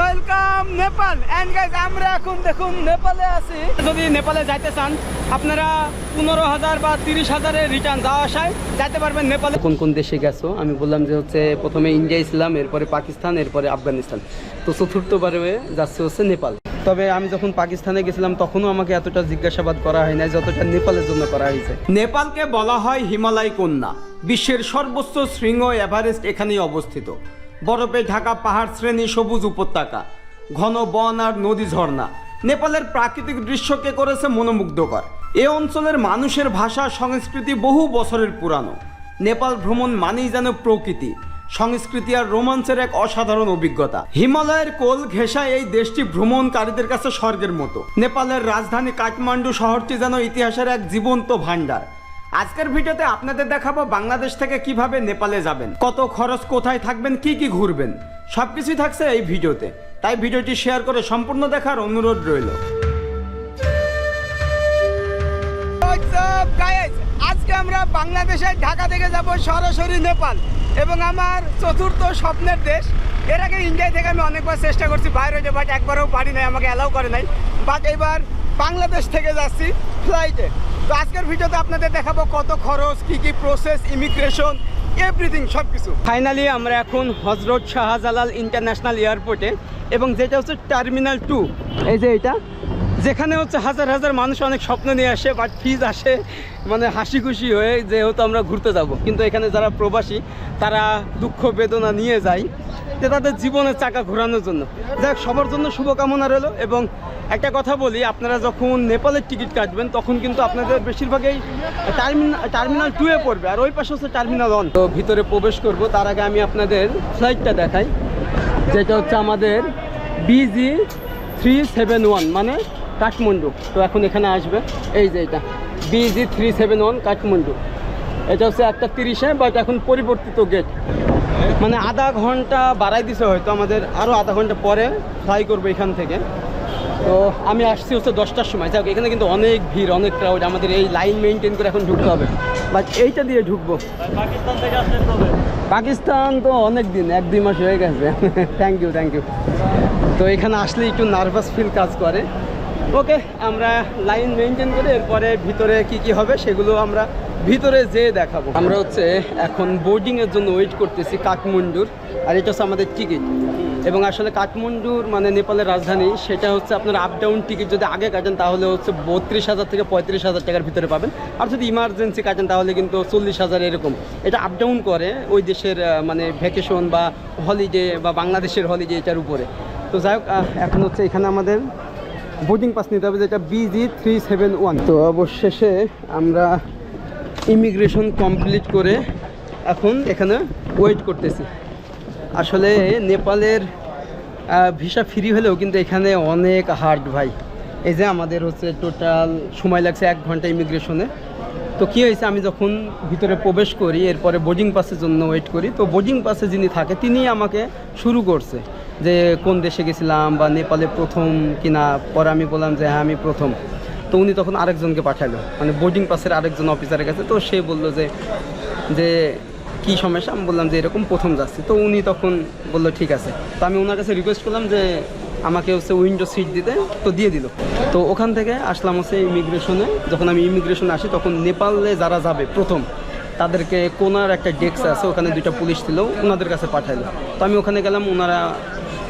Welcome Nepal and guys আমরা এখন দেখুন নেপালে আছি। যদি নেপালে যাইতে চান আপনারা পনেরো হাজার বা তিরিশ হাজারের রিটার্ন যাওয়া আসায় যাইতে পারবেন নেপালে। কোন কোন দেশে গেছো? আমি বললাম যে হচ্ছে প্রথমে ইন্ডিয়া ছিলাম এরপরে পাকিস্তান এরপরে আফগানিস্তান। তো চতুর্থবারে যাচ্ছে হচ্ছে নেপাল। তবে আমি যখন পাকিস্তানে গেছিলাম তখনও আমাকে এতটা জিজ্ঞাসাবাদ করা হয় না যতটা নেপালের জন্য করা হয়েছে। নেপালকে বলা হয় হিমালয় কন্যা। বিশ্বের সর্বোচ্চ শৃঙ্গ এভারেস্ট এখানেই অবস্থিত। বরফে ঢাকা পাহাড় শ্রেণি সবুজ উপত্যকা, ঘন বন আর নদী ঝর্ণা। নেপালের প্রাকৃতিক দৃশ্যকে করেছে মনোমুগ্ধকর। এ অঞ্চলের মানুষের ভাষা, সংস্কৃতি বহু বছরের পুরানো। নেপাল ভ্রমণ মানেই যেন প্রকৃতি। সংস্কৃতি আর রোমাঞ্চের এক অসাধারণ অভিজ্ঞতা। হিমালয়ের কোল ঘেঁষা এই দেশটি ভ্রমণকারীদের কাছে স্বর্গের মতো। নেপালের রাজধানী কাঠমান্ডু শহরটি যেন ইতিহাসের এক জীবন্ত ভাণ্ডার। আজকের ভিডিওতে আপনাদের দেখাবো বাংলাদেশ থেকে কীভাবে নেপালে যাবেন, কত খরচ কোথায় থাকবেন, কি কি ঘুরবেন সবকিছুই থাকছে এই ভিডিওতে। তাই ভিডিওটি শেয়ার করে সম্পূর্ণ দেখার অনুরোধ রইল। আজকে আমরা বাংলাদেশে ঢাকা থেকে যাব সরাসরি নেপাল এবং আমার চতুর্থ স্বপ্নের দেশ। এর আগে ইন্ডিয়া থেকে আমি অনেকবার চেষ্টা করছি বাইরে বাট একবারও পারি নাই, আমাকে অ্যালাউ করে নাই। বাট এবার বাংলাদেশ থেকে যাচ্ছি ফ্লাইটে তো আজকের ভিডিওতে আপনাদের দেখাবো কত খরচ, কি কি প্রসেস ইমিগ্রেশন এভরিথিং সব কিছু ফাইনালি আমরা এখন হজরত শাহজালাল ইন্টারন্যাশনাল এয়ারপোর্টে এবং যেটা হচ্ছে টার্মিনাল টু এই যে এটা যেখানে হচ্ছে হাজার হাজার মানুষ অনেক স্বপ্ন নিয়ে আসে বাট ফিজ আসে মানে হাসি খুশি হয়ে যেহেতু আমরা ঘুরতে যাব। কিন্তু এখানে যারা প্রবাসী, তারা দুঃখ বেদনা নিয়ে যায় যে তাদের জীবনের চাকা ঘোরানোর জন্য। যাক, সবার জন্য শুভকামনা রইল এবং একটা কথা বলি, আপনারা যখন নেপালের টিকিট কাটবেন, তখন কিন্তু আপনাদের বেশিরভাগই টার্মিনাল টার্মিনাল টুয়ে পড়বে, আর ওই পাশে হচ্ছে টার্মিনাল ওয়ান তো ভিতরে প্রবেশ করব, তার আগে আমি আপনাদের ফ্লাইটটা দেখাই, যেটা হচ্ছে আমাদের বিজি থ্রি সেভেন ওয়ান মানে কাঠমান্ডু। তো এখন এখানে আসবে। এই যে এটা। BG three seven one Kathmandu. এটা হচ্ছে একটা তিরিশে বাট এখন পরিবর্তিত গেট মানে আধা ঘণ্টা বাড়াই দিছে হয়তো আমাদের আরও আধা ঘণ্টা পরে ফ্লাই করব এখান থেকে। তো আমি আসছি হচ্ছে দশটার সময়। যাক এখানে কিন্তু অনেক ভিড় অনেক ক্রাউড আমাদের এই লাইন মেনটেন করে এখন ঢুকতে হবে। বাট এইটা দিয়ে ঢুকবো। পাকিস্তান থেকে পাকিস্তান তো অনেক দিন এক দুই মাস হয়ে গেছে। থ্যাংক ইউ থ্যাংক ইউ তো এখানে আসলে একটু নার্ভাস ফিল কাজ করে। ওকে, আমরা লাইন মেনটেন করে, এরপরে ভিতরে কি কি হবে সেগুলো আমরা ভিতরে যেয়ে দেখাবো। আমরা হচ্ছে এখন বোর্ডিংয়ের জন্য ওয়েট করতেছি কাঠমান্ডুর, আর এটা হচ্ছে আমাদের টিকিট এবং আসলে কাঠমান্ডুর মানে নেপালের রাজধানী, সেটা হচ্ছে আপনার আপ ডাউন টিকিট যদি আগে কাটেন, তাহলে হচ্ছে বত্রিশ হাজার থেকে পঁয়ত্রিশ হাজার টাকার ভিতরে পাবেন। আর যদি ইমার্জেন্সি কাটেন, তাহলে কিন্তু চল্লিশ হাজার এরকম। এটা আপ ডাউন করে ওই দেশের মানে ভ্যাকেশন বা হলিডে বা বাংলাদেশের হলিডে এটার উপরে। তো যাই হোক এখন হচ্ছে এখানে আমাদের বোর্ডিং পাস নিতে হবে, যেটা বিজি থ্রি সেভেন ওয়ান তো অবশেষে আমরা ইমিগ্রেশন কমপ্লিট করে এখন এখানে ওয়েট করতেছি। আসলে নেপালের ভিসা ফ্রি হলেও কিন্তু এখানে অনেক হার্ড ভাই। এই যে আমাদের হচ্ছে টোটাল সময় লাগছে এক ঘণ্টা ইমিগ্রেশনে তো কী হয়েছে, আমি যখন ভিতরে প্রবেশ করি, এরপরে বোর্ডিং পাসের জন্য ওয়েট করি, তো বোর্ডিং পাসে যিনি থাকে তিনি আমাকে শুরু করছে। যে কোন দেশে গেছিলাম বা নেপালে প্রথম কিনা, পরে আমি বললাম যে হ্যাঁ আমি প্রথম। তো উনি তখন আরেকজনকে পাঠালো। মানে বোর্ডিং পাসের আরেকজন অফিসারের কাছে। তো সে বলল যে যে কি সমস্যা? আমি বললাম যে এরকম প্রথম যাচ্ছি। তো উনি তখন বলল, ঠিক আছে। তো আমি ওনার কাছে রিকোয়েস্ট করলাম যে, আমাকে হচ্ছে উইন্ডো সিট দিতে। তো দিয়ে দিল। তো ওখান থেকে আসলাম হচ্ছে ইমিগ্রেশনে যখন আমি ইমিগ্রেশনে আসি, তখন নেপালে যারা যাবে প্রথম তাদেরকে কোনার একটা ডেস্ক আছে, ওখানে দুইটা পুলিশ ছিল, ওনাদের কাছে পাঠাইলো। তো আমি ওখানে গেলাম, ওনারা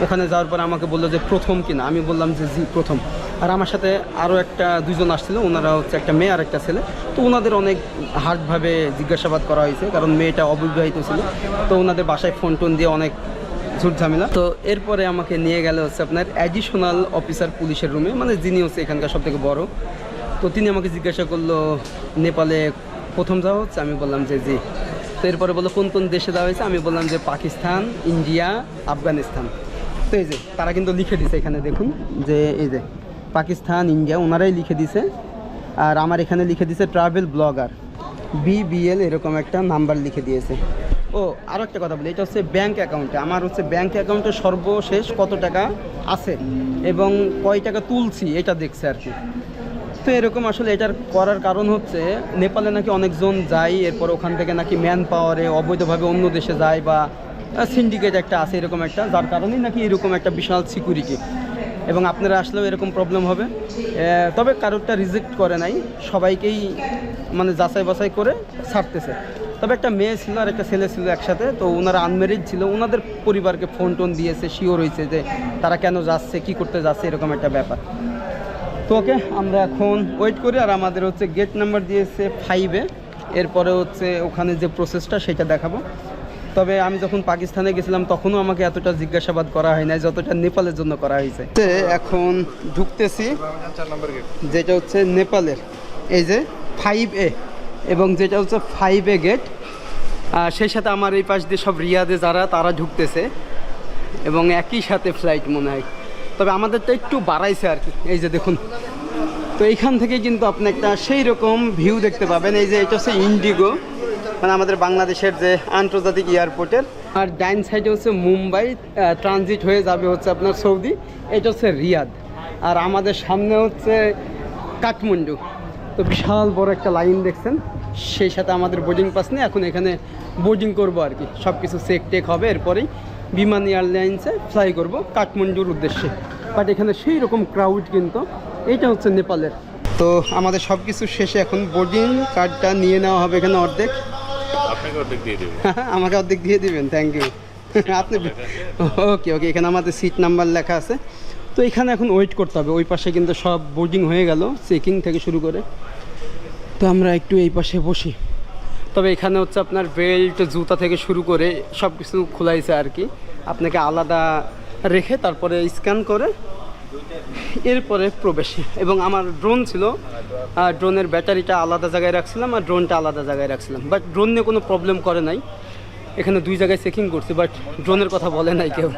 ওখানে যাওয়ার পরে আমাকে বলল যে, প্রথম কিনা? আমি বললাম যে, জি, প্রথম। আর আমার সাথে আরও একটা দুজন আসছিল, ওনারা হচ্ছে একটা মেয়ে আর একটা ছেলে। তো ওনাদের অনেক হার্ডভাবে জিজ্ঞাসাবাদ করা হয়েছে, কারণ মেয়েটা অবিবাহিত ছিল। তো ওনাদের বাসায় ফোন টোন দিয়ে অনেক ঝুট ঝামেলা তো এরপরে আমাকে নিয়ে গেলে হচ্ছে আপনার অ্যাডিশনাল অফিসার পুলিশের রুমে মানে যিনি হচ্ছে এখানকার সব থেকে বড়। তো তিনি আমাকে জিজ্ঞাসা করল, নেপালে প্রথম যাওয়া হচ্ছে, আমি বললাম যে জি। তো এরপরে বলল, কোন কোন দেশে যাওয়া হয়েছে? আমি বললাম যে পাকিস্তান, ইন্ডিয়া, আফগানিস্তান। তো এই যে, তারা কিন্তু লিখে দিছে এখানে, দেখুন, যে এই যে, পাকিস্তান, ইন্ডিয়া, ওনারাই লিখে দিছে। আর আমার এখানে লিখে দিছে ট্রাভেল ব্লগার বিবিএল এরকম একটা নাম্বার লিখে দিয়েছে। ও আরও একটা কথা বলি, এটা হচ্ছে ব্যাঙ্ক অ্যাকাউন্টে আমার হচ্ছে ব্যাঙ্ক অ্যাকাউন্টে সর্বশেষ কত টাকা আছে? এবং কয় টাকা তুলছি, এটা দেখছে আর কি। তো এরকম আসলে এটার করার কারণ হচ্ছে নেপালে নাকি অনেকজন যায়, এরপর ওখান থেকে নাকি ম্যান পাওয়ারে অবৈধভাবে অন্য দেশে যায় বা সিন্ডিকেট একটা আছে এরকম একটা, যার কারণেই নাকি এরকম একটা বিশাল সিকিউরিটি এবং আপনারা আসলেও এরকম প্রবলেম হবে। তবে কারোরটা রিজেক্ট করে নাই, সবাইকেই মানে যাচাই বাছাই করে ছাড়তেছে। তবে একটা মেয়ে ছিল আর একটা ছেলে ছিল একসাথে, তো ওনারা আনমেরিড ছিল, ওনাদের পরিবারকে ফোন টোন দিয়েছে শিওর হয়েছে যে তারা কেন যাচ্ছে, কি করতে যাচ্ছে, এরকম একটা ব্যাপার। তো ওকে, আমরা এখন ওয়েট করি, আর আমাদের হচ্ছে গেট নাম্বার দিয়েছে ফাইভে এরপরে হচ্ছে ওখানে যে প্রসেসটা সেটা দেখাবো। তবে আমি যখন পাকিস্তানে গেছিলাম, তখনও আমাকে এতটা জিজ্ঞাসাবাদ করা হয় নাই, যতটা নেপালের জন্য করা হয়েছে। এখন ঢুকতেছি, যেটা হচ্ছে নেপালের। এই যে ফাইভ এ এবং যেটা হচ্ছে ফাইভ এ গেট সেই সাথে আমার এই পাশ দিয়ে সব রিয়াদে যারা, তারা ঢুকতেছে। এবং একই সাথে ফ্লাইট মনে হয়। তবে আমাদেরটা একটু বাড়াইছে আর কি। এই যে দেখুন। তো এইখান থেকে কিন্তু আপনি একটা সেই রকম ভিউ দেখতে পাবেন। এই যে এটা হচ্ছে ইন্ডিগো মানে আমাদের বাংলাদেশের যে আন্তর্জাতিক এয়ারপোর্টের। আর ডাইন সাইডে হচ্ছে মুম্বাই ট্রানজিট হয়ে যাবে হচ্ছে আপনার সৌদি, এটা হচ্ছে রিয়াদ। আর আমাদের সামনে হচ্ছে কাঠমান্ডু। তো বিশাল বড় একটা লাইন দেখছেন। সেই সাথে আমাদের বোর্ডিং পাস নেই। এখন এখানে বোর্ডিং করব আর কি। সব কিছু চেক টেক হবে, এরপরেই বিমান এয়ারলাইন্সে ফ্লাই করব কাঠমান্ডুর উদ্দেশ্যে। বাট এখানে সেই রকম ক্রাউড কিন্তু এইটা হচ্ছে নেপালের। তো আমাদের সব কিছু শেষে এখন বোর্ডিং কার্ডটা নিয়ে নেওয়া হবে এখানে অর্ধেক। আপনাকে অর্ধেক দিয়ে আমাকে অর্ধেক দিয়ে দিবেন থ্যাংক ইউ আপনি ওকে ওকে এখানে আমাদের সিট নাম্বার লেখা আছে। তো এখানে এখন ওয়েট করতে হবে ওই পাশে কিন্তু সব বোর্ডিং হয়ে গেল চেকিং থেকে শুরু করে। তো আমরা একটু এই পাশে বসি। তবে এখানে হচ্ছে আপনার বেল্ট, জুতা থেকে শুরু করে সব কিছু খোলাইছে আর কি। আপনাকে আলাদা রেখে তারপরে স্ক্যান করে এরপরে প্রবেশ। এবং আমার ড্রোন ছিল ড্রোনের ব্যাটারিটা আলাদা জায়গায় রাখছিলাম আর ড্রোনটা আলাদা জায়গায় রাখছিলাম। বাট ড্রোন নিয়ে কোনো প্রবলেম করে নাই। এখানে দুই জায়গায় চেকিং করছি, বাট ড্রোনের কথা বলে নাই কেউ।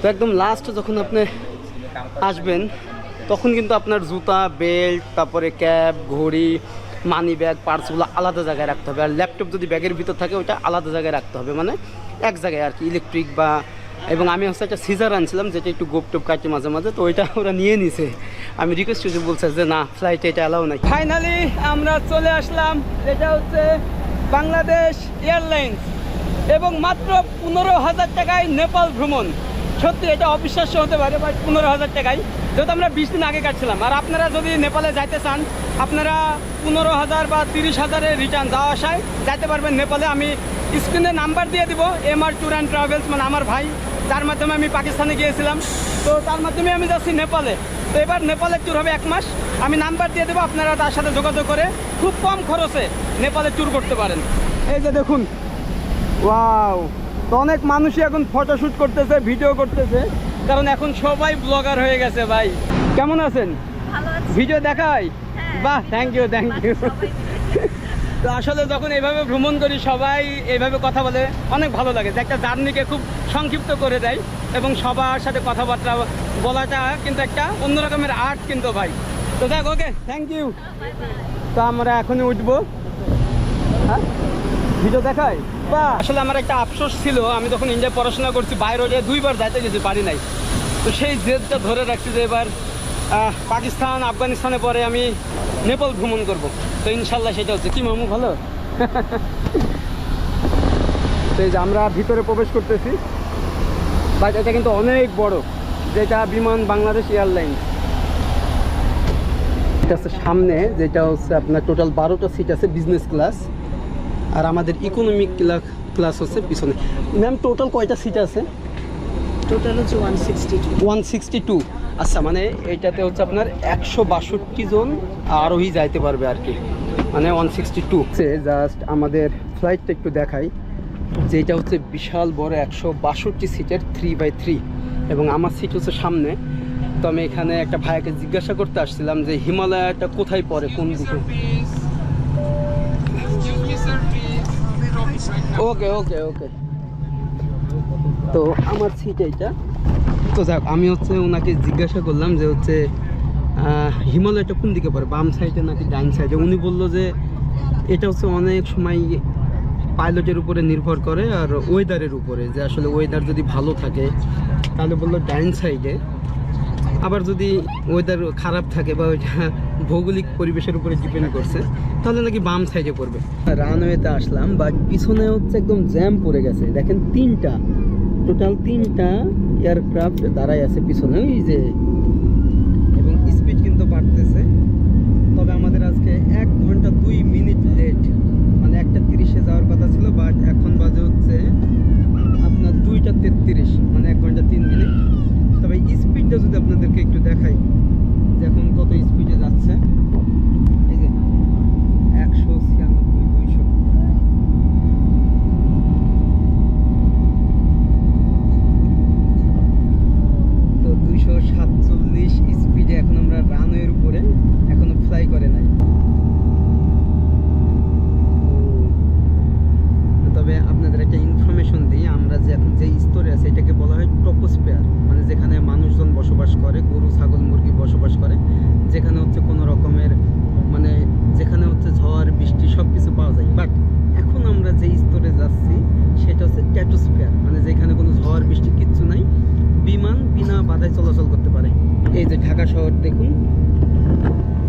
তো একদম লাস্ট যখন আপনি আসবেন, তখন কিন্তু আপনার জুতা, বেল্ট, তারপরে ক্যাব ঘড়ি মানি ব্যাগ পার্সগুলো আলাদা জায়গায় রাখতে হবে। আর ল্যাপটপ যদি ব্যাগের ভিতর থাকে ওটা আলাদা জায়গায় রাখতে হবে। মানে এক জায়গায় আর কি ইলেকট্রিক বা, এবং আমি হচ্ছে একটা সিজার আনছিলাম, যেটা একটু গোপ টোপ কাটছে মাঝে মাঝে, তো ওইটা ওরা নিয়ে নিছে। আমি রিকোয়েস্ট করছি, বলছে যে না ফ্লাইটে এটা অ্যালাউ নাই। ফাইনালি আমরা চলে আসলাম, এটা হচ্ছে বাংলাদেশ এয়ারলাইন্স এবং মাত্র পনেরো হাজার টাকায় নেপাল ভ্রমণ। সত্যি এটা অবিশ্বাস্য হতে পারে বাট পনেরো হাজার টাকায়। যেহেতু আমরা বিশ দিন আগে কাটছিলাম, আর আপনারা যদি নেপালে যাইতে চান, আপনারা পনেরো হাজার বা তিরিশ হাজারের রিটার্ন যাওয়া আসায় যাইতে পারবেন নেপালে। আমি স্ক্রিনে নাম্বার দিয়ে দিব M R tour and travels মানে আমার ভাই, যার মাধ্যমে আমি পাকিস্তানে গিয়েছিলাম। তো তার মাধ্যমে আমি যাচ্ছি নেপালে। তো এবার নেপালের ট্যুর হবে এক মাস। আমি নাম্বার দিয়ে দেবো, আপনারা তার সাথে যোগাযোগ করে খুব কম খরচে নেপালে ট্যুর করতে পারেন। এই যে দেখুন ওয়াও তো অনেক মানুষই এখন ফটোশ্যুট করতেছে ভিডিও করতেছে। কারণ এখন সবাই ব্লগার হয়ে গেছে ভাই। কেমন আছেন? ভিডিও দেখাই? হ্যাঁ। বাহ থ্যাংক ইউ থ্যাংক ইউ তো আসলে যখন এইভাবে ভ্রমণ করি সবাই এইভাবে কথা বলে অনেক ভালো লাগে। যে একটা জার্নিকে খুব সংক্ষিপ্ত করে দেয় এবং সবার সাথে কথাবার্তা বলাটা কিন্তু একটা অন্য রকমের আর্ট কিন্তু ভাই। তো দেখ ওকে থ্যাংক ইউ তো আমরা এখনই উঠবো। হ্যাঁ? ভিডিও দেখাই বা আসলে আমার একটা আফসোস ছিল আমি যখন ইন্ডিয়ায় পড়াশোনা করছি বাইরে দুইবার যাইতে গেছি পারি নাই। তো সেই জেদটা ধরে রাখছি যে এবার পাকিস্তান আফগানিস্তানে পরে আমি নেপাল ভ্রমণ করব। তো ইনশাল্লাহ সেটা হচ্ছে। কি মামু ভালো? তো এই যে আমরা ভিতরে প্রবেশ করতেছি। বাট এটা কিন্তু অনেক বড় যেটা বিমান বাংলাদেশ এয়ারলাইন্স। এটা হচ্ছে সামনে যেটা হচ্ছে আপনার টোটাল বারোটা সিট আছে বিজনেস ক্লাস আর আমাদের ইকোনমিক ক্লাস হচ্ছে পিছনে। ম্যাম টোটাল কয়টা সিট আছে? টোটাল হচ্ছে one sixty one sixty two আচ্ছা মানে এইটাতে হচ্ছে আপনার একশো বাষট্টি জন আরোহী যাইতে পারবে আর কি। মানে ওয়ান সিক্সটি টু জাস্ট আমাদের ফ্লাইটটা একটু দেখাই। যে এটা হচ্ছে বিশাল বড় একশো বাষট্টি সিটের থ্রি বাই থ্রি এবং আমার সিট হচ্ছে সামনে। তো আমি এখানে একটা ভাইয়াকে জিজ্ঞাসা করতে আসছিলাম যে হিমালয়টা কোথায় পড়ে কোন দিকে? ওকে ওকে ওকে। তো আমার সিট এইটা। তো যাক, আমি হচ্ছে ওনাকে জিজ্ঞাসা করলাম যে হচ্ছে হিমালয়টা কোন দিকে পড়ে? বাম সাইডে নাকি ডাইন সাইডে উনি বলল যে, এটা হচ্ছে অনেক সময় পাইলটের উপরে নির্ভর করে আর ওয়েদারের উপরে, যে আসলে ওয়েদার যদি ভালো থাকে, তাহলে বলল ডাইন সাইডে আবার যদি ওয়েদার খারাপ থাকে বা ওইটা ভৌগোলিক পরিবেশের উপরে ডিপেন্ড করছে, তাহলে নাকি বাম সাইডে পড়বে। রানওয়েতে আসলাম বাট পিছনে হচ্ছে একদম জ্যাম পড়ে গেছে। দেখেন তিনটা টোটাল তিনটা এয়ারক্রাফট দাঁড়াই আছে পিছনে, ওই যে এবং স্পিড কিন্তু বাড়তেছে তবে আমাদের আজকে এক ঘণ্টা দুই মিনিট লেট মানে একটা তিরিশে যাওয়ার কথা ছিল বাট এখন বাজে হচ্ছে আপনার দুইটা তেত্রিশ মানে এক ঘণ্টা তিন মিনিট তবে স্পিডটা যদি আপনাদেরকে একটু দেখাই যে এখন কত স্পিডে যাচ্ছে এই যে একশো ছিয়ানব্বই দুইশো তো দুইশো সাতচল্লিশ স্পিডে এখন আমরা রানওয়ের উপরে এখনও ফ্লাই করে নাই তো তবে আপনাদের একটা ইনফরমেশন দিই আমরা যে এখন যে স্তরে আছে এটাকে বলা হয় টপোস্পেয়ার মানে যেখানে মানুষজন বসবাস করে গরু ছাগল মুরগি বসবাস করে যেখানে হচ্ছে কোনো রকমের মানে যেখানে হচ্ছে ঝড় বৃষ্টি সব কিছু পাওয়া যায় বাট এখন আমরা যে স্তরে যাচ্ছি সেটা হচ্ছে ট্যাটোস্ফিয়ার মানে যেখানে কোনো ঝড় বৃষ্টি কিচ্ছু নাই বিমান বিনা বাধায় চলাচল করতে পারে এই যে ঢাকা শহর দেখুন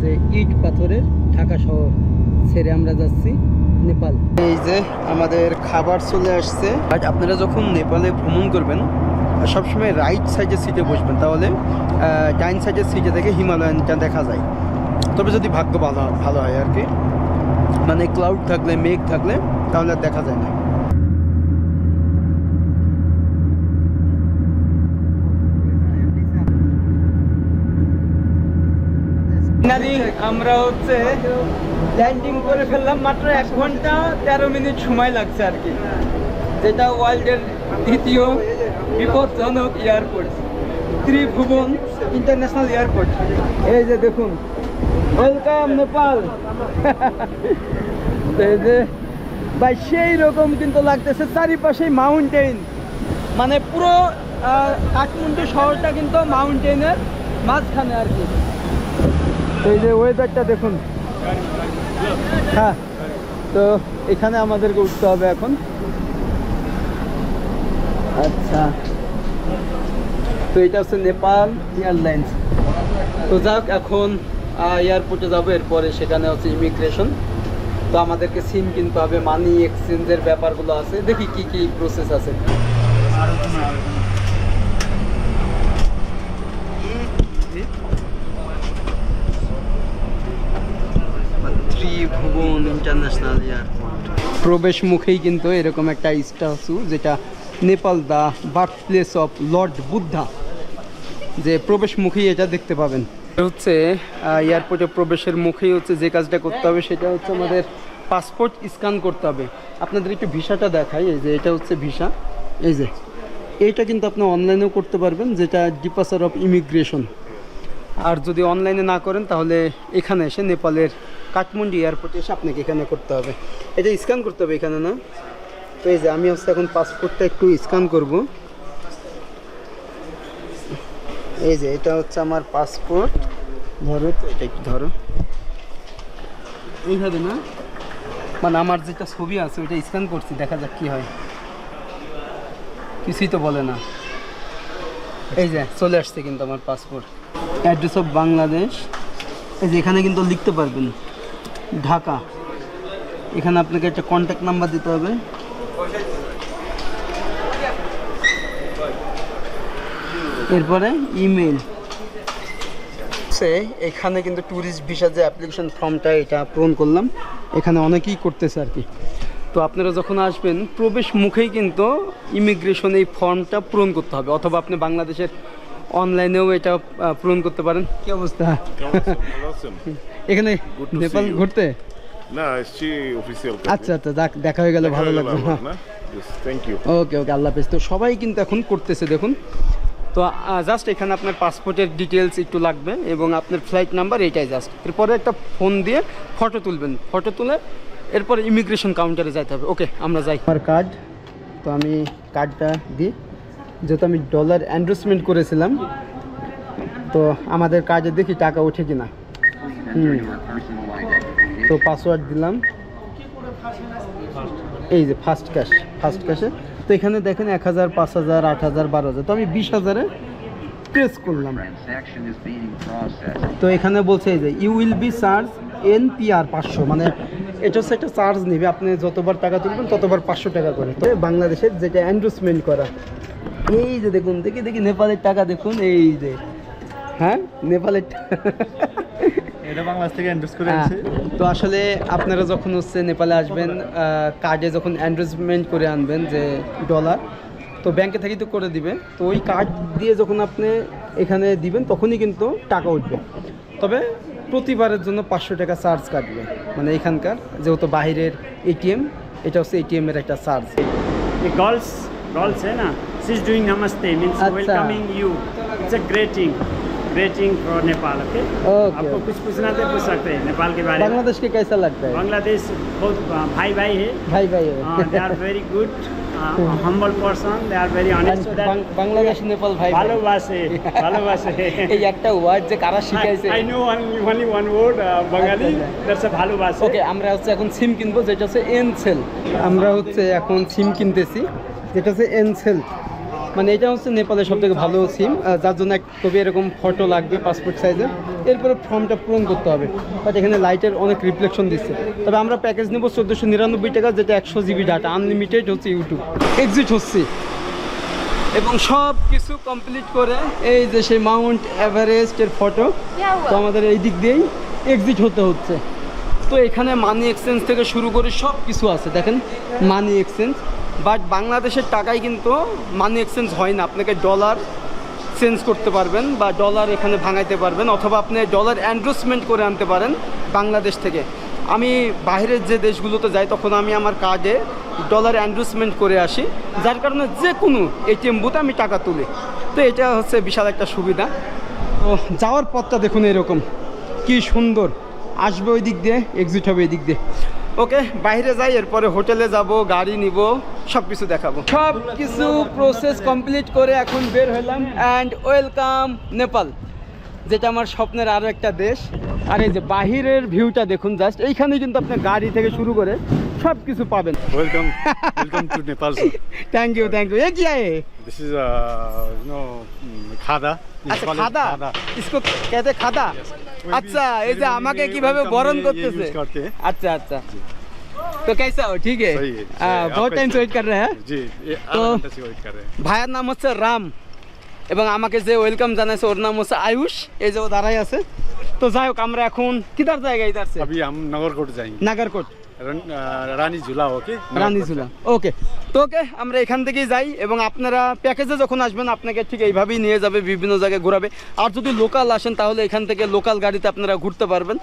যে ইট পাথরের ঢাকা শহর ছেড়ে আমরা যাচ্ছি নেপাল এই যে খাবার চলে আসছে। বাট আপনারা যখন নেপালে ভ্রমণ করবেন, সবসময় রাইট সাইডের সিটে বসবেন। তাহলে ডাইন সাইডের সিটে থেকে হিমালয়ানটা দেখা যায়। তবে যদি ভাগ্য ভালো ভালো হয় আর কি। মানে ক্লাউড থাকলে, মেঘ থাকলে, তাহলে আর দেখা যায় না। আমরা হচ্ছে ল্যান্ডিং করে ফেললাম মাত্র এক ঘণ্টা তেরো মিনিট সময় লাগছে আর কি। যেটা ওয়ার্ল্ডের দ্বিতীয় বিপজ্জনক এয়ারপোর্ট, ত্রিভুবন ইন্টারন্যাশনাল এয়ারপোর্ট। এই যে দেখুন, ওয়েলকাম নেপাল। এই যে, ভাই, সেই রকম কিন্তু লাগতেছে চারিপাশেই মাউন্টেন মানে পুরো কাঠমান্ডু শহরটা কিন্তু মাউন্টেনের মাঝখানে আর কি। এই যে ওয়েদারটা দেখুন। হ্যাঁ তো এখানে আমাদেরকে উঠতে হবে এখন। আচ্ছা। তো এটা হচ্ছে নেপাল এয়ারলাইন্স। তো যাক, এখন এয়ারপোর্টে যাব, এরপরে সেখানে হচ্ছে ইমিগ্রেশন। তো আমাদেরকে সিম কিনতে হবে, মানি এক্সচেঞ্জের ব্যাপারগুলো আছে। দেখি কি কি প্রসেস আছে। ত্রিভুবন ইন্টারন্যাশনাল এয়ারপোর্ট প্রবেশ মুখেই কিন্তু এরকম একটা স্ট্যাচু যেটা Nepal the birth place of lord Buddha. যে প্রবেশ মুখেই এটা দেখতে পাবেন। হচ্ছে এয়ারপোর্টে প্রবেশের মুখেই হচ্ছে যে কাজটা করতে হবে সেটা হচ্ছে আমাদের পাসপোর্ট স্ক্যান করতে হবে। আপনাদের একটু ভিসাটা দেখাই, এই যে এটা হচ্ছে ভিসা। এই যে, এইটা কিন্তু আপনি অনলাইনেও করতে পারবেন, যেটা ডিপাসার অফ ইমিগ্রেশন। আর যদি অনলাইনে না করেন তাহলে এখানে এসে নেপালের কাঠমান্ডু এয়ারপোর্টে এসে আপনাকে এখানে করতে হবে। এটা স্ক্যান করতে হবে এখানে, না? তো এই যে আমি হচ্ছে এখন পাসপোর্টটা একটু স্ক্যান করব। এই যে এটা হচ্ছে আমার পাসপোর্ট ধরো তো, এটা একটু ধরো। এইভাবে, না? মানে আমার যেটা ছবি আছে, ওইটা স্ক্যান করছি, দেখা যাক কি হয়। কিছুই তো বলে না। এই যে, চলে আসছে কিন্তু আমার পাসপোর্ট অ্যাড্রেস অফ বাংলাদেশ এই যে এখানে কিন্তু লিখতে পারবেন। ঢাকা। এখানে আপনাকে একটা কন্ট্যাক্ট নাম্বার দিতে হবে। এরপরে ইমেল সে এখানে কিন্তু ট্যুরিস্ট ভিসা যে অ্যাপ্লিকেশন ফর্মটা এটা পূরণ করলাম। এখানে অনেকেই করতেছে আর কি। তো আপনারা যখন আসবেন প্রবেশ মুখেই কিন্তু ইমিগ্রেশন এই ফর্মটা পূরণ করতে হবে। অথবা আপনি বাংলাদেশের অনলাইনেও এটা পূরণ করতে পারেন। কি অবস্থা? এখানে নেপাল ঘুরতে? না এসছি অফিসিয়াল আচ্ছা আচ্ছা দেখা হয়ে গেলে ভালো লাগল। থ্যাংক ইউ ওকে ওকে আল্লাহ হাফেজ। তো সবাই কিন্তু এখন করতেছে দেখুন। তো জাস্ট এখানে আপনার পাসপোর্টের ডিটেলস একটু লাগবে এবং আপনার ফ্লাইট নাম্বার এইটাই জাস্ট এরপরে একটা ফোন দিয়ে ফটো তুলবেন। ফটো তুলে এরপরে ইমিগ্রেশন কাউন্টারে যাইতে হবে। ওকে আমরা যাই। আমার কার্ড তো আমি কার্ডটা দিই। যেহেতু আমি ডলার অ্যান্ড্রোসমেন্ট করেছিলাম তো আমাদের কার্ডে দেখি টাকা ওঠে কিনা। হুম। তো পাসওয়ার্ড দিলাম। এই যে ফার্স্ট ক্যাশ ফার্স্ট ক্যাশে তো এখানে দেখেন এক হাজার পাঁচ হাজার আট হাজার বারো হাজার। তো আমি বিশ হাজারে প্রেস করলাম. তো এখানে বলছে এই যে you will be charge N P R পাঁচশো। মানে এটা হচ্ছে একটা চার্জ নেবে। আপনি যতবার টাকা তুলবেন ততবার পাঁচশো টাকা করে। তো বাংলাদেশের যেটা অ্যান্ডোসমেন্ট করা এই যে দেখুন দেখি দেখি নেপালের টাকা দেখুন এই যে। হ্যাঁ নেপালের টাকা। এটা বাংলাদেশ থেকে করে হ্যাঁ। আনছে তো আসলে আপনারা যখন হচ্ছে নেপালে আসবেন কার্ডে যখন এন্ডোর্সমেন্ট করে আনবেন যে ডলার তো ব্যাংকে থেকে তো করে দিবে তো ওই কার্ড দিয়ে যখন আপনি এখানে দিবেন তখনই কিন্তু টাকা উঠবে। তবে প্রতিবারের জন্য পাঁচশো টাকা চার্জ কাটবে। মানে এখানকার যেহেতু বাহিরের এটিএম এটা হচ্ছে এটিএম এর একটা চার্জ গার্লস গার্লস হ্যাঁ না? She is doing namaste means welcoming you it's a great thing greeting for Nepal. Okay. Okay. आपको कुछ पूछना तो पूछ सकते हैं नेपाल के बारे में. बांग्लादेश के कैसा लगता है बांग्लादेश बहुत uh, भाई भाई है. भाई भाई Uh, they are very good, uh, humble person. They are very honest. So that Bangladesh Nepal ভাই ভাই। ভালোবাসে ভালোবাসে এই একটা ওয়ার্ড যে কারা শিখাইছে I know only, only one word, uh, Bengali. আচ্ছা, That's a ভালোবাসে. ওকে আমরা হচ্ছে এখন সিম কিনবো যেটা হচ্ছে এনসেল আমরা হচ্ছে এখন সিম কিনতেছি যেটা হচ্ছে এনসেল মানে এটা হচ্ছে নেপালের সব থেকে ভালো সিম যার জন্য এক কপি এরকম ফটো লাগবে পাসপোর্ট সাইজের এরপরে ফর্মটা পূরণ করতে হবে। বাট এখানে লাইটের অনেক রিফ্লেকশন দিচ্ছে। তবে আমরা প্যাকেজ নেব চোদ্দোশো নিরানব্বই টাকা যেটা একশো জিবি ডাটা আনলিমিটেড হচ্ছে ইউটিউব এক্সিট হচ্ছে। এবং সব কিছু কমপ্লিট করে এই যে সেই মাউন্ট এভারেস্টের ফটো তো আমাদের এই দিক দিয়েই এক্সিট হতে হচ্ছে। তো এখানে মানি এক্সচেঞ্জ থেকে শুরু করে সব কিছু আছে। দেখেন মানি এক্সচেঞ্জ বাট বাংলাদেশের টাকায় কিন্তু মানি এক্সচেঞ্জ হয় না। আপনাকে ডলার চেঞ্জ করতে পারবেন বা ডলার এখানে ভাঙাইতে পারবেন অথবা আপনি ডলার অ্যান্ড্রোসমেন্ট করে আনতে পারেন বাংলাদেশ থেকে। আমি বাইরের যে দেশগুলোতে যাই, তখন আমি আমার কার্ডে ডলার অ্যান্ড্রোসমেন্ট করে আসি। যার কারণে যে কোনো এটিএম বুথে আমি টাকা তুলি। তো এটা হচ্ছে বিশাল একটা সুবিধা। তো যাওয়ার পথটা দেখুন এরকম। কি সুন্দর। আসবে ওই দিক দিয়ে এক্সিট হবে এই দিক দিয়ে ওকে বাইরে যাই এরপরে হোটেলে যাব গাড়ি নিব সব কিছু দেখাবো সব কিছু প্রসেস কমপ্লিট করে এখন বের হলাম অ্যান্ড ওয়েলকাম নেপাল যেটা আমার স্বপ্নের আরও একটা দেশ আর এই যে বাহিরের ভিউটা দেখুন জাস্ট এইখানে কিন্তু আপনি গাড়ি থেকে শুরু করে সব কিছু পাবেন welcome welcome to Nepal thank you thank you এ কি है ये? দিস ইজ ইউ নো খাদা আচ্ছা খাদা इसको कहते हैं খাদা আচ্ছা এই যে আমাকে কিভাবে বরণ করতেছে अच्छा अच्छा तो कैसा हो ठीक है सही है, आ, सही है। बहुत आप टाइम से कैसे वेट कर रहे हैं জি তো আধা ওয়েট করে ভাইয়ের নাম হচ্ছে রাম এবং আমাকে যে ওয়েলকাম জানাইছে ওর নাম হচ্ছে আয়ুষ এই যে ও দাঁড়াই আছে তো যাই হোক আমরা এখন কিদার জায়গায় ইদার সে अभी हम नगरकोट जाएंगे নাগারকোট रन- अ, ওকে ওকে আমরা এখান যাই এবং আপনারা প্যাকেজে যখন আসবেন, আপনাকে ঠিক এইভাবেই নিয়ে যাবে, বিভিন্ন জায়গায় ঘোরাবে। আর যদি লোকাল আসেন, তাহলে এখান থেকে লোকাল গাড়িতে আপনারা ঘুরতে পারবেন।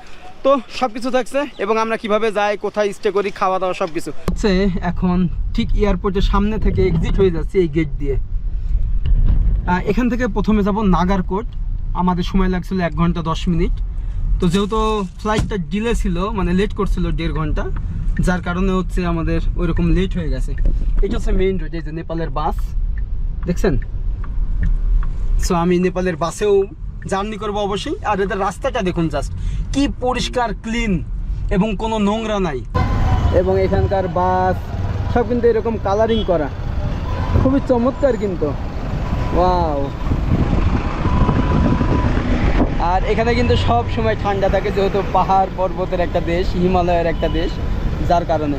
তো সব কিছু থাকছে এবং আমরা কীভাবে যাই, কোথায় স্টে করি খাওয়া দাওয়া সব কিছু এখন ঠিক এয়ারপোর্টের সামনে থেকে এক্সিট হয়ে যাচ্ছে এই গেট দিয়ে। এখান থেকে প্রথমে যাব নাগারকোট। আমাদের সময় লাগছিল এক ঘণ্টা দশ মিনিট। তো যেহেতু ফ্লাইটটা ডিলে ছিল মানে লেট করছিল দেড় ঘণ্টা, যার কারণে হচ্ছে আমাদের ওইরকম লেট হয়ে গেছে। এটা হচ্ছে মেইন রোড এই যে নেপালের বাস। দেখছেন? সো আমি নেপালের বাসেও জার্নি করব অবশ্যই। আর এদের রাস্তাটা দেখুন জাস্ট কি পরিষ্কার ক্লিন এবং কোনো নোংরা নাই। এবং এখানকার বাস, সব কিন্তু এরকম কালারিং করা। খুবই চমৎকার কিন্তু। ওয়াও আর এখানে কিন্তু সব সময় ঠান্ডা থাকে যেহেতু পাহাড় পর্বতের একটা দেশ হিমালয়ের একটা দেশ যার কারণে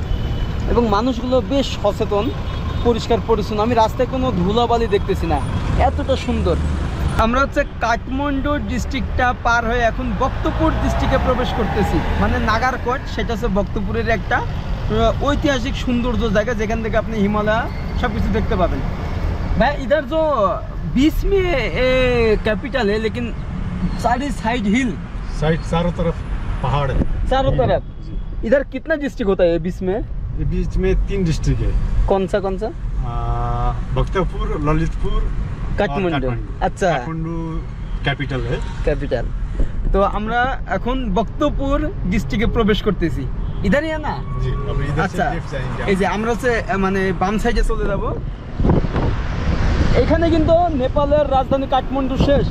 এবং মানুষগুলো বেশ সচেতন পরিষ্কার পরিচ্ছন্ন আমি রাস্তায় কোনো ধুলাবালি দেখতেছি না এতটা সুন্দর আমরা হচ্ছে কাঠমান্ডু ডিস্ট্রিক্টটা পার হয়ে এখন বক্তপুর ডিস্ট্রিক্টে প্রবেশ করতেছি মানে নাগারকোট সেটা হচ্ছে বক্তপুরের একটা আহ, ঐতিহাসিক সৌন্দর্য জায়গা যেখান থেকে আপনি হিমালয় সব কিছু দেখতে পাবেন भाई इधर जो बीच में कैपिटल है लेकिन सारी साइड हिल साइड चारों तरफ पहाड़ है चारों तरफ इधर कितना डिस्ट्रिक्ट होता है ये बीच में ये बीच में तीन डिस्ट्रिक्ट है कौन सा कौन सा अ, भक्तपुर ललितपुर और কাঠমান্ডু আচ্ছা काठमांडू कैपिटल है ক্যাপিটাল তো আমরা এখন বক্তপুর ডিস্ট্রিক্টে প্রবেশ করতেছি ইধারই না जी अब इधर আচ্ছা से लेफ्ट जाएंगे এই যে আমরা হচ্ছে আহ, মানে বাম সাইডে চলে যাব এখানে কিন্তু নেপালের রাজধানী কাঠমান্ডু শেষ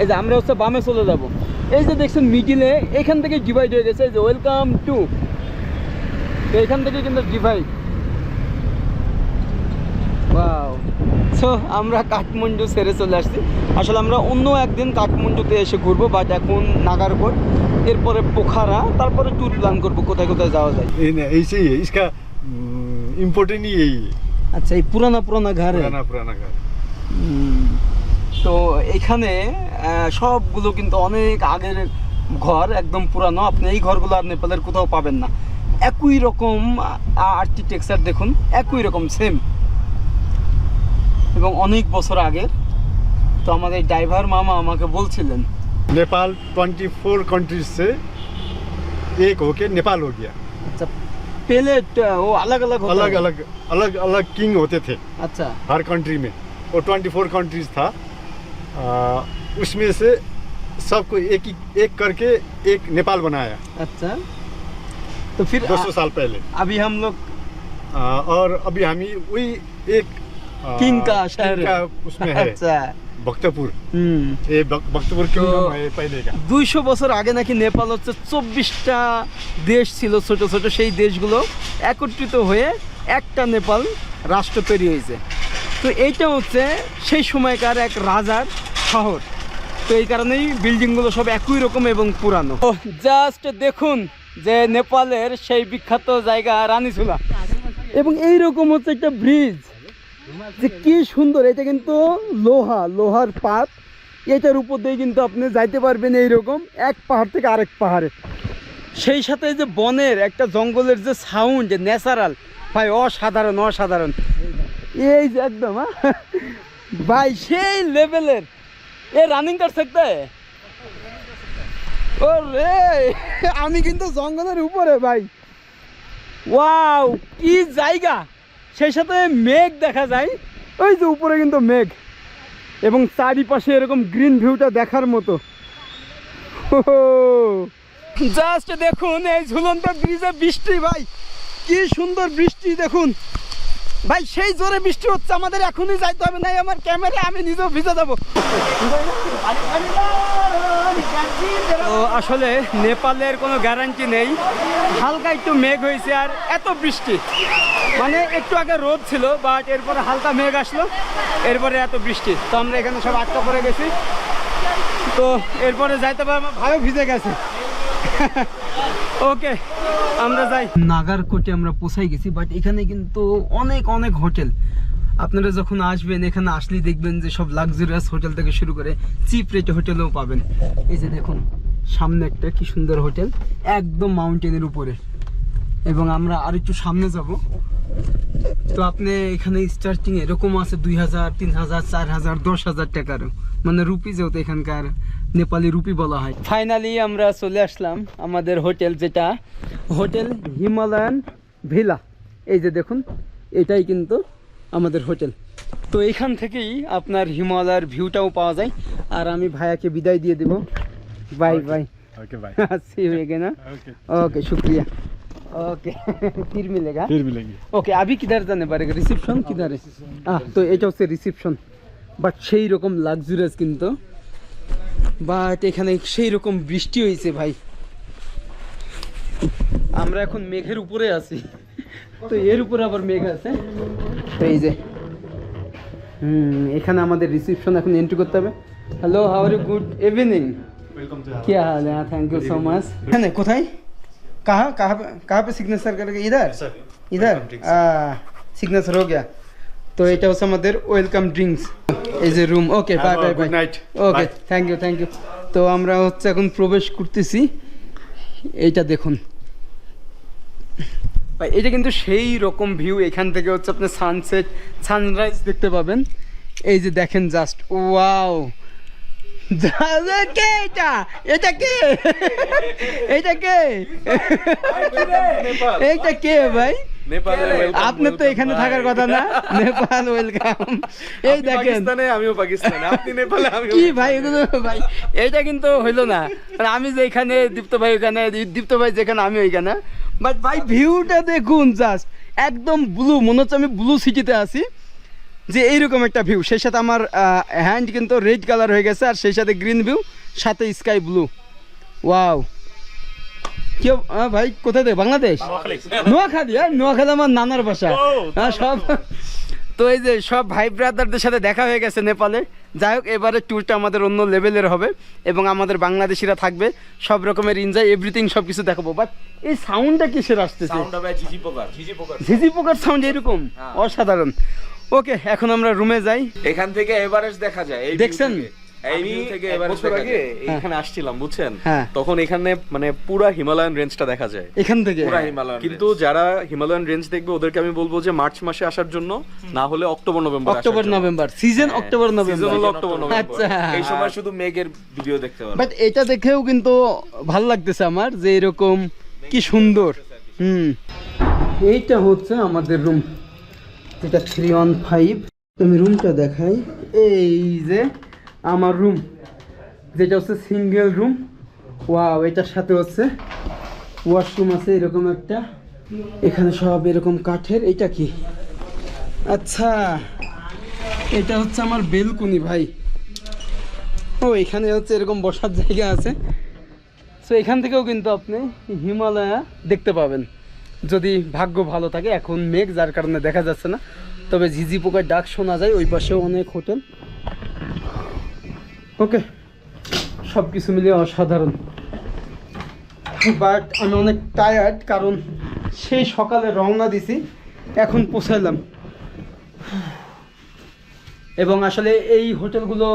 এই যে আমরা হচ্ছে বামে চলে যাব এই যে দেখছেন মিডিলে এখান থেকে ডিভাইড হয়ে গেছে এই যে ওয়েলকাম টু এখান থেকে কিন্তু ডিভাইড ওয়াও সো আমরা কাঠমান্ডু ছেড়ে চলে আসছি আসলে আমরা অন্য একদিন কাঠমান্ডুতে এসে ঘুরবো বাট এখন নাগারকোট এরপরে পোখারা তারপরে ট্যুর প্ল্যান করবো কোথায় কোথায় যাওয়া যায় ये नहीं, ऐसे ही है इसका इम्पोर्टेंट ही यही है আচ্ছা এই পুরানা পুরানা ঘর पुराना पुराना घर তো এখানে আহ, সবগুলো কিন্তু অনেক আগের ঘর একদম পুরানো আপনি এই ঘরগুলো আর নেপালের কোথাও পাবেন না একই রকম আর্কিটেকচার দেখুন একই রকম সেম এবং অনেক বছর আগের তো আমাদের ড্রাইভার মামা আমাকে বলছিলেন नेपाल 24 कंट्रीज से एक होके नेपाल हो गया আচ্ছা প্লেট ও আলাগ আলাগ अलग अलग अलग अलग किंग होते थे আচ্ছা हर कंट्री में वो 24 कंट्रीज था आ, उसमें से सबको एक ही एक करके एक नेपाल बनाया अच्छा तो फिर 200 साल पहले अभी हम लोग आ, और अभी हम ही वही एक आ, किंग का शहर किंग है। का उसमें है अच्छा भक्तपुर হুম ये भक- भक्तपुर तो- किंगडम है पहले का দুইশো বছর আগে নাকি নেপাল হচ্ছে চব্বিশটা দেশ ছিল ছোট ছোট সেই দেশগুলো একত্রিত হয়ে একটা নেপাল রাষ্ট্র তৈরি হয়েছে তো এইটা হচ্ছে সেই সময়কার এক রাজার শহর। তো এই কারণেই বিল্ডিংগুলো সব একই রকম এবং পুরানো। জাস্ট দেখুন যে নেপালের সেই বিখ্যাত জায়গা রানীচুলা। এবং এই রকম হচ্ছে একটা ব্রিজ। যে কি সুন্দর, এটা কিন্তু লোহা, লোহার পাত। এটার উপর দিয়ে কিন্তু আপনি যাইতে পারবেন এইরকম, এক পাহাড় থেকে আরেক পাহাড়ে। সেই সাথে যে বনের একটা জঙ্গলের যে সাউন্ড ন্যাচারাল ভাই, অসাধারণ অসাধারণ। এই যে একদম হ্যাঁ? ভাই, সেই লেভেলের এ রানিং কর সকতে ও রে আমি কিন্তু জঙ্গলের উপরে, ভাই। ওয়াও, কি জায়গা। সেই সাথে মেঘ দেখা যায়। ওই যে উপরে কিন্তু মেঘ। এবং চারিপাশে এরকম গ্রিন ভিউটা দেখার মতো। জাস্ট দেখুন, এই ঝুলন্ত ব্রিজে বৃষ্টি, ভাই। কি সুন্দর বৃষ্টি, দেখুন। ভাই, সেই জোরে বৃষ্টি হচ্ছে, আমাদের এখনই যাইতে হবে, নাই আমার ক্যামেরা আমি নিজেও ভিজে যাব। তো আসলে নেপালের কোনো গ্যারান্টি নেই। হালকা একটু মেঘ হয়েছে আর এত বৃষ্টি। মানে একটু আগে রোদ ছিল বাট এরপরে হালকা মেঘ আসলো, এরপরে এত বৃষ্টি। তো আমরা এখানে সব আটকা পড়ে গেছি। তো এরপরে যাইতে পারব, ভাইও ভিজে গেছে। ওকে আমরা যাই। নাগারকোটে আমরা পৌঁছাই গেছি বাট এখানে কিন্তু অনেক অনেক হোটেল। আপনারা যখন আসবেন, এখানে আসলেই দেখবেন যে সব লাক্সারিয়াস হোটেল থেকে শুরু করে চিপ রেটে হোটেলও পাবেন। এই যে দেখুন, সামনে একটা কি সুন্দর হোটেল, একদম মাউন্টেনের উপরে। এবং আমরা আর একটু সামনে যাব। তো আপনি এখানে স্টার্টিং এরকম আছে দুই হাজার, তিন হাজার, চার হাজার, দশ হাজার টাকারও। মানে রুপি যেহেতু এখানকার নেপালি রুপি বলা হয় ফাইনালি আমরা চলে আসলাম আমাদের হোটেল যেটা হোটেল হিমালয়ান ভিলা এই যে দেখুন এটাই কিন্তু আমাদের হোটেল তো এখান থেকেই আপনার হিমালয়ের ভিউটাও পাওয়া যায় আর আমি ভাইয়াকে বিদায় দিয়ে দেব বাই বাই ओके भाई see you again okay okay शुक्रिया ओके फिर मिलेगा फिर मिलेंगे ওকে আবি কিধার জানে পারেগা রিসেপশন কিধারে আহ তো এটা হচ্ছে রিসেপশন বাট সেই রকম লাক্সুরিয়াস কিন্তু বাট এখানে সেই রকম বৃষ্টি হয়েছে ভাই। আমরা এখন মেঘের উপরে আছি। তো এর উপরে আবার মেঘ আছে। এই যে হুম এখানে আমাদের রিসিপশন এখন এন্ট্রি করতে হবে। Hello how are good evening কি হাল? হ্যাঁ থ্যাংক ইউ সো মাচ হ্যাঁ কোথায়? কাহা কাহা कहाँ সিগনেচার सिग्नेचर करेगा इधर इधर সিগনেচার हो गया তো এটা হচ্ছে আমাদের ওয়েলকাম ড্রিঙ্কস এই যে room okay bye bye bye night okay thank you thank you তো আমরা হচ্ছে এখন প্রবেশ করতেছি। এইটা দেখুন। ভাই এটা কিন্তু সেই রকম ভিউ এখান থেকে হচ্ছে আপনি সানসেট সানরাইজ দেখতে পাবেন। এই যে দেখেন জাস্ট ওয়াও কে এটা এটা কে এটা কে এটা কে ভাই আপনি তো এখানে থাকার কথা না নেপাল ওয়েলকাম এই দেখেন আমিও পাকিস্তানে আপনি নেপালে আমি কি ভাই এগুলো ভাই এইটা কিন্তু হইল না মানে আমি যেখানে দীপ্ত ভাই ওখানে দীপ্ত ভাই যেখানে আমি ওইখানে বাট ভাই ভিউটা দেখুন জাস্ট একদম ব্লু মনে হচ্ছে আমি ব্লু সিটিতে আছি। যে এইরকম একটা ভিউ সেই সাথে আমার হ্যান্ড কিন্তু রেড কালার হয়ে গেছে আর সেই সাথে গ্রিন ভিউ সাথে স্কাই ব্লু ওয়াও কি হব- ভাই কোথায় থেকে বাংলাদেশ? নোয়াখালী। হ্যাঁ নোয়াখালী আমার নানার বাসা। হ্যাঁ সব তো এই যে সব ভাই ব্রাদারদের সাথে দেখা হয়ে গেছে নেপালে। যাই হোক এবারে ট্যুরটা আমাদের অন্য লেভেলের হবে এবং আমাদের বাংলাদেশিরা থাকবে। সব রকমের এনজয় এভরিথিং সব কিছু দেখাবো। বাট এই সাউন্ডটা কিসের আসতেছে? ঝিঝি পোকার। সাউন্ড এরকম অসাধারণ। ওকে এখন আমরা রুমে যাই। এখান থেকে এভারেস্ট দেখা যায় এই দেখছেন? থেকে। এভারেস্ট আগে এখানে আসছিলাম বুঝছেন? হ্যাঁ। তখন এখানে মানে পুরা হিমালয়ান রেঞ্জটা দেখা যায়। এখান থেকে। পুরা হিমালয়ান কিন্তু যারা হিমালয়ান রেঞ্জ দেখবে ওদেরকে আমি বলব যে মার্চ মাসে আসার জন্য না হলে October November October November season হ্যাঁ, অক্টোবর নভেম্বর অক্টোবর নভেম্বর আচ্ছা এই সময় শুধু মেঘের ভিডিও দেখতে পারবে বাট এটা দেখেও কিন্তু ভালো লাগতেছে আমার যে এরকম কি সুন্দর। হুম। এইটা হচ্ছে আমাদের রুম যেটা থ্রি ওয়ান ফাইভ তুমি রুমটা দেখাই। এই যে আমার রুম যেটা হচ্ছে সিঙ্গেল রুম ওয়াও এটার সাথে হচ্ছে ওয়াশরুম আছে, এরকম একটা। এখানে সব এরকম কাঠের। এটা কি? আচ্ছা এটা হচ্ছে আমার বেলকুনি ভাই। ও, এখানে হচ্ছে এরকম বসার জায়গা আছে। সো এখান থেকেও কিন্তু আপনি হিমালয়া দেখতে পাবেন। যদি ভাগ্য ভালো থাকে, এখন মেঘ, যার কারণে দেখা যাচ্ছে না। তবে ঝিঝি পোকার ডাক শোনা যায়, ওই পাশেও অনেক হোটেল। ওকে সব কিছু মিলিয়ে অসাধারণ। বাট আমি অনেক টায়ার্ড কারণ সেই সকালে রওনা দিছি, এখন পৌঁছালাম এবং আসলে এই হোটেলগুলো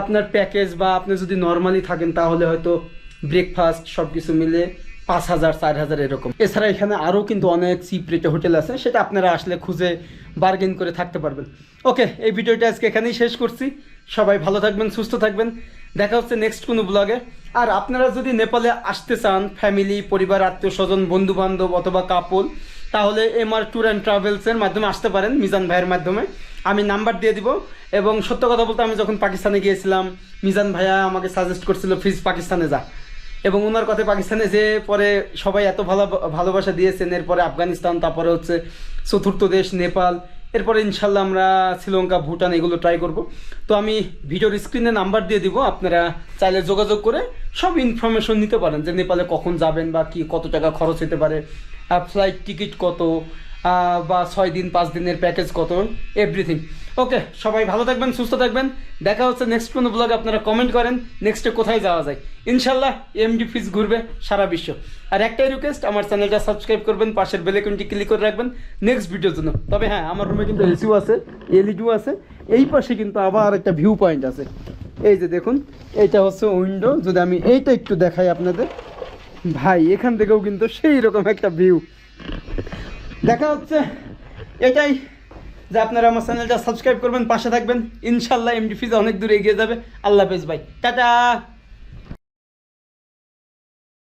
আপনার প্যাকেজ বা আপনি যদি নর্মালি থাকেন, তাহলে হয়তো ব্রেকফাস্ট সব কিছু মিলে পাঁচ হাজার, চার হাজার এরকম। এছাড়া এখানে আরও কিন্তু অনেক চিপ রেটে হোটেল আছে, সেটা আপনারা আসলে খুঁজে বার্গেন করে থাকতে পারবেন। ওকে এই ভিডিওটা আজকে এখানেই শেষ করছি। সবাই ভালো থাকবেন, সুস্থ থাকবেন। দেখা হচ্ছে নেক্সট কোনো ব্লগে আর আপনারা যদি নেপালে আসতে চান ফ্যামিলি পরিবার, আত্মীয় স্বজন বন্ধু বান্ধব অথবা কাপল তাহলে এমআর ট্যুর অ্যান্ড ট্রাভেলসের মাধ্যমে আসতে পারেন, মিজান ভাইয়ের মাধ্যমে। আমি নাম্বার দিয়ে দিব এবং সত্য কথা বলতে আমি যখন পাকিস্তানে গিয়েছিলাম, মিজান ভাইয়া আমাকে সাজেস্ট করছিল ফিজ পাকিস্তানে যা। এবং ওনার কথা পাকিস্তানে যে পরে সবাই এত ভালো ভালোবাসা দিয়েছেন, এরপরে আফগানিস্তান, তারপরে হচ্ছে চতুর্থ দেশ নেপাল, এরপরে ইনশাল্লাহ আমরা শ্রীলঙ্কা, ভুটান এগুলো ট্রাই করব। তো আমি ভিডিওর স্ক্রিনে নাম্বার দিয়ে দিব, আপনারা চাইলে যোগাযোগ করে সব ইনফরমেশন নিতে পারেন যে নেপালে কখন যাবেন বা কি, কত টাকা খরচ হতে পারে ফ্লাইট টিকিট কত বা ছয় দিন, পাঁচ দিনের প্যাকেজ কত? এভরিথিং ওকে সবাই ভালো থাকবেন, সুস্থ থাকবেন। দেখা হচ্ছে নেক্সট কোনো ব্লগ আপনারা কমেন্ট করেন নেক্সটে কোথায় যাওয়া যায়। ইনশাল্লাহ এমডি ফিজ ঘুরবে সারা বিশ্ব। আর একটাই রিকোয়েস্ট আমার চ্যানেলটা সাবস্ক্রাইব করবেন, পাশের বেলেকনটি ক্লিক করে রাখবেন নেক্সট ভিডিওর জন্য। তবে হ্যাঁ আমার রুমে কিন্তু এসিও আছে এলইডিও আছে, এই পাশে কিন্তু আবার একটা ভিউ পয়েন্ট আছে। এই যে দেখুন এইটা হচ্ছে উইন্ডো যদি আমি এইটা একটু দেখাই আপনাদের। ভাই, এখান থেকেও কিন্তু সেই রকম একটা ভিউ দেখা হচ্ছে। এটাই যে আপনারা আমার চ্যানেলটা সাবস্ক্রাইব করবেন, পাশে থাকবেন। ইনশাল্লাহ এমডি ফিজ অনেক দূরে এগিয়ে যাবে। আল্লাহ হাফেজ ভাই। টাটা!